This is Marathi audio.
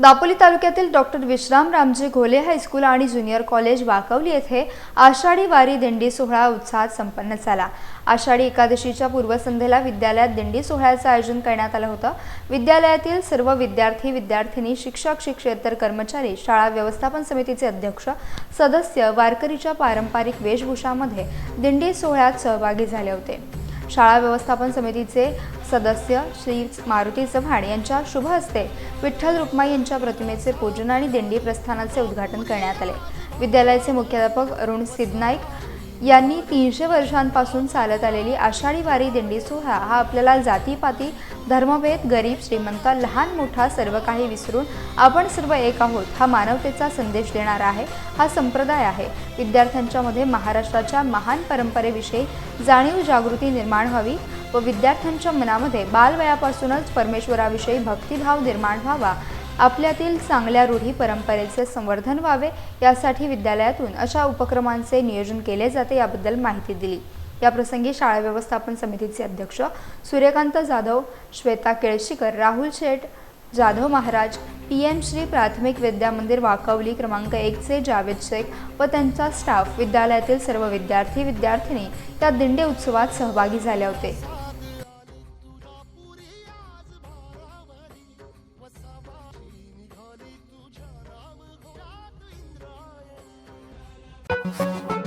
दापोली तालुक्यातील डॉक्टर विश्राम रामजी घोले हायस्कूल आणि ज्युनियर कॉलेज वाकवली येथे आषाढी वारी दिंडी सोहळा उत्साहात संपन्न झाला. आषाढी एकादशीच्या पूर्वसंध्येला विद्यालयात दिंडी सोहळ्याचं आयोजन करण्यात आलं होतं. विद्यालयातील सर्व विद्यार्थी विद्यार्थिनी शिक्षक शिक्षेतर कर्मचारी शाळा व्यवस्थापन समितीचे अध्यक्ष सदस्य वारकरीच्या पारंपरिक वेशभूषामध्ये दिंडी सोहळ्यात सहभागी झाले होते. शाळा व्यवस्थापन समितीचे सदस्य श्री मारुती चव्हाण यांच्या शुभ हस्ते विठ्ठल रुक्माई यांच्या प्रतिमेचे पूजन आणि दिंडी प्रस्थानाचे उद्घाटन करण्यात आले. विद्यालयाचे मुख्याध्यापक अरुण सिद्धनाईक यांनी तीनशे वर्षांपासून चालत आलेली आषाढी वारी दिंडी सोहळा हा आपल्याला जातीपाती धर्मभेद गरीब श्रीमंत लहान मोठा सर्व काही विसरून आपण सर्व एक आहोत हा मानवतेचा संदेश देणारा आहे हा संप्रदाय आहे. विद्यार्थ्यांच्यामध्ये महाराष्ट्राच्या महान परंपरेविषयी जाणीव जागृती निर्माण व्हावी व विद्यार्थ्यांच्या मनामध्ये बालवयापासूनच परमेश्वराविषयी भक्तिभाव निर्माण व्हावा. आपल्यातील चांगल्या रूढी परंपरेचे संवर्धन व्हावे यासाठी विद्यालयातून अशा उपक्रमांचे नियोजन केले जाते याबद्दल माहिती दिली. याप्रसंगी शाळा व्यवस्थापन समितीचे अध्यक्ष सूर्यकांत जाधव श्वेता केळशीकर राहुल शेठ जाधव महाराज पी एम श्री प्राथमिक विद्या मंदिर वाकवली क्रमांक एकचे जावेद शेख व त्यांचा स्टाफ विद्यालयातील सर्व विद्यार्थी विद्यार्थिनी त्या दिंडे उत्सवात सहभागी झाले होते. you.